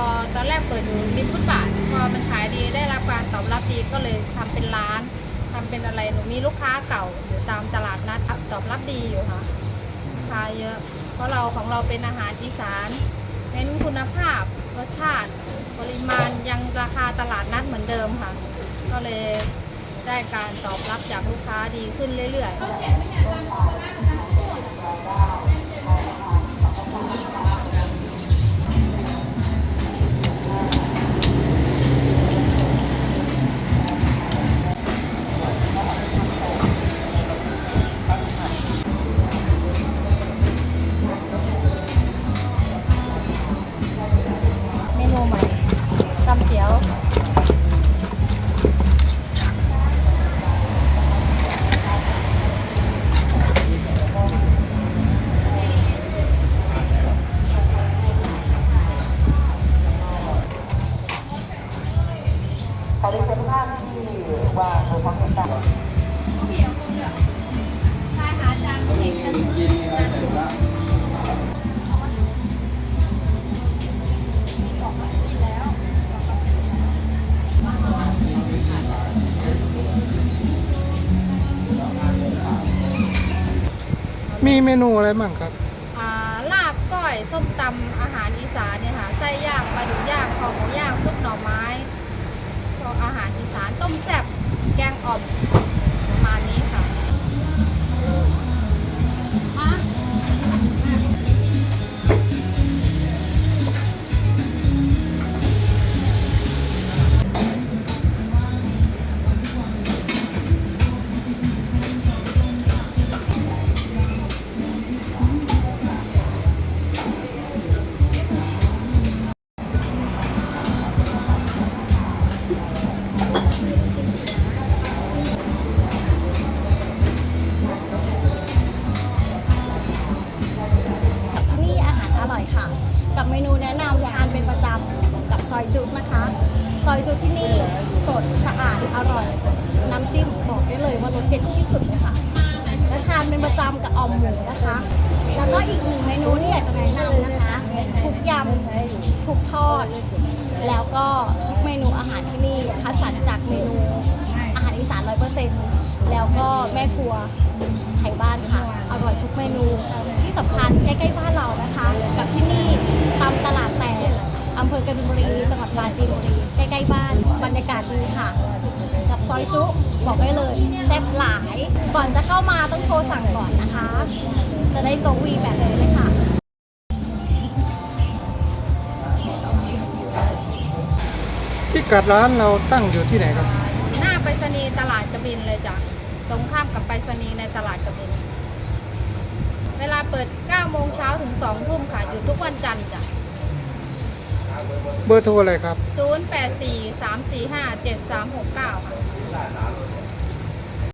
็ตอนแรกเปิดอยู่ริมฟุตบาทพอมันขายดีได้รับการตอบรับดีก็เลยทำเป็นร้านทำเป็นอะไรหนูมีลูกค้าเก่าอยู่ตามตลาดนัดตอบรับดีอยู่ค่ะลูกค้าเยอะ เพราะเราของเราเป็นอาหารอีสานเน้นคุณภาพรสชาติ ปริมาณยังราคาตลาดนัดเหมือนเดิมค่ะ ก็เลยได้การตอบรับจากลูกค้าดีขึ้นเรื่อยๆ ขอเรียนเชิญท่านที่วางบนพร้อมกันชายหาจานเอกกันจานถูกมีเมนูอะไรบ้างครับลาบก้อย ส้มตำอาหารอีสานเนี่ยค่ะ ไส้ย่างปลาดุกย่างคอหมูย่างซุป ที่นี่สดสะอาดอร่อย น้ำจิ้มบอกได้เลยว่ารสเด็ดที่สุดค่ะและทานเป็นประจำกับออมหมูนะคะ แล้วก็อีกหนึ่งเมนูที่อยากจะแนะนำนะคะทุกยำทุกทอด แล้วก็ทุกเมนูอาหารที่นี่คัดสรรจากเมนูอาหารอีสานร้อยเปอร์เซ็นต์แล้วก็แม่ครัวไทยบ้านค่ะ อร่อยทุกเมนูที่สำคัญใกล้ๆบ้านเรานะคะ กับที่นี่ตำตลาดแต อำเภอกบินบุรี จังหวัดปราจีนบุรี ใกล้ๆบ้าน บรรยากาศดีค่ะ กับซอยจุ บอกได้เลยแซ่บหลาย ก่อนจะเข้ามาต้องโทรสั่งก่อนนะคะ จะได้โต๊ะวีแบบนี้เลยค่ะที่กัดร้านเราตั้งอยู่ที่ไหนครับ หน้าไปรษณีย์ตลาดกบินเลยจ้ะ ตรงข้ามกับไปรษณีย์ในตลาดกบิน เวลาเปิด 9 โมงเช้าถึง 2 ทุ่มค่ะอยู่ทุกวันจันทร์จ้ะ เบอร์โทรอะไรครับ 084 345 7369ค่ะ